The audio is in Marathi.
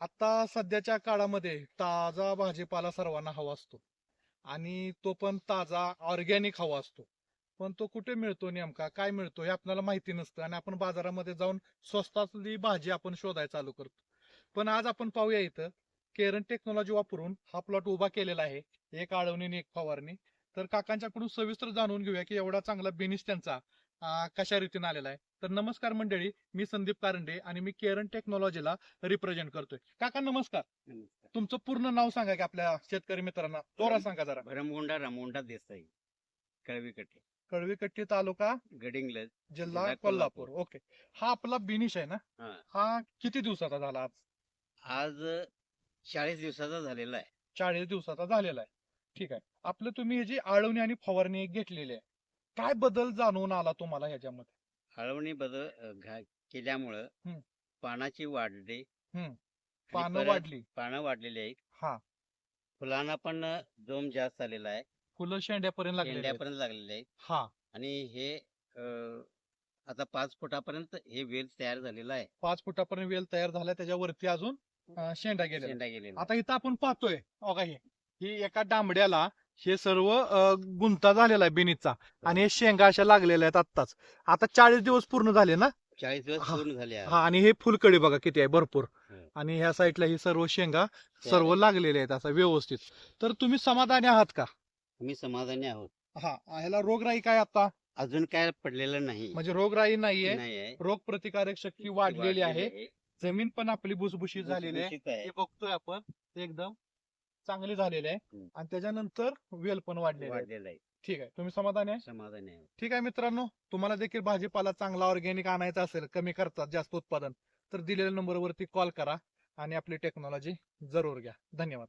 आता सध्याच्या काळामध्ये ताजा भाजीपाला सर्वांना हवा असतो. आणि तो पण ताजा ऑर्गॅनिक हवा असतो. पण तो कुठे मिळतो नेमका? काय मिळतो? हे आपल्याला माहिती नसतं. आणि आपण बाजारामध्ये जाऊन स्वस्तातली भाजी आपण शोधायला चालू करतो. पण आज आपण पाहूया इथं केरन टेक्नॉलॉजी वापरून हा प्लॉट उभा केलेला आहे एक आळवणी आणि एक फवारणी. तर काकांच्याकडून सविस्तर जाणून घेऊया की एवढा चांगला बेनिस त्यांचा कशा रीतीने आलेला आहे? तर नमस्कार मंडळी मी संदीप कारंडे आणि मी केरन टेक्नॉलॉजीला रिप्रेझेंट करतोय. काका नमस्कार. नमस्कार. तुमचं पूर्ण नाव सांगा की आपल्या शेतकरी मित्रांना. जोरा सांगा जरा. भरमगोंडा रामोंडा देसाई कळवीकटे. कळवीकट्टी तालुका गडिंग्लज जिल्हा कोल्हापूर. ओके. हा आपला बिनिश आहे ना? हा. किती दिवसाचा झाला आज? आज चाळीस दिवसाचा झालेला आहे. चाळीस दिवसाचा झालेला आहे. ठीक आहे. आपलं तुम्ही जी आळवणी आणि फवारणी घेतलेली आहे काय बदल जाणवून आला तुम्हाला ह्याच्यामध्ये? हळवणी बदल अ, घा- केल्यामुळं हम्म. पानाची वाढली. हम्म. आणि पानं परत वाढली. पानं वाढलेली आहेत. हा. फुलांना पण जोम जास्त आलेला आहे. फुलं शेंड्यापर्यंत लागलेली आहेत. शेंड्यापर्यंत लागलेले आहेत. हा. आणि हे अ, आता पाच फुटापर्यंत हे वेल तयार झालेला आहे. पाच फुटापर्यंत वेल तयार झाला त्याच्यावरती अजून अं, शेंडा गेलेला शेंडा गेलेला आता इथं आपण पाहतोय हे. ही एका डांबड्याला हे सर्व गुंता झालेला आहे बिनीचा. आणि हे शेंगा अशा लागलेल्या आहेत आत्ताच. आता चाळीस दिवस पूर्ण झाले ना? चाळीस दिवस हा. पूर्ण झाले आहे. हा आणि हे फुलकडी बघा किती आहे भरपूर. हं. आणि ह्या साईडला ही सर्व शेंगा सर्व. लागलेल्या आहेत असं व्यवस्थित. तर तुम्ही समाधानी आहात का? आम्ही समाधानी आहोत. हा ह्याला रोगराई काय आता? अजून काय पडलेलं नाही. म्हणजे रोगराई नाहीये नाही आहे. रोग प्रतिकारक शक्ती वाढलेली आहे. जमीन पण आपली भुसभुशीत झालेली आहे. भुसभुशीत आहे. हे बघतोय आपण. एकदम चांगली झालेली आहे. हम्म. आणि त्याच्यानंतर वेल पण वाढलेली आहे. वाढलेलं आहे. ठीक आहे. तुम्ही समाधानी आहे? समाधानी आहे. ठीक आहे मित्रांनो तुम्हाला देखील भाजीपाला चांगला ऑर्गॅनिक आणायचा असेल कमी खर्चात जास्त उत्पादन तर दिलेल्या नंबरवरती कॉल करा आणि आपली टेक्नॉलॉजी जरूर घ्या. धन्यवाद.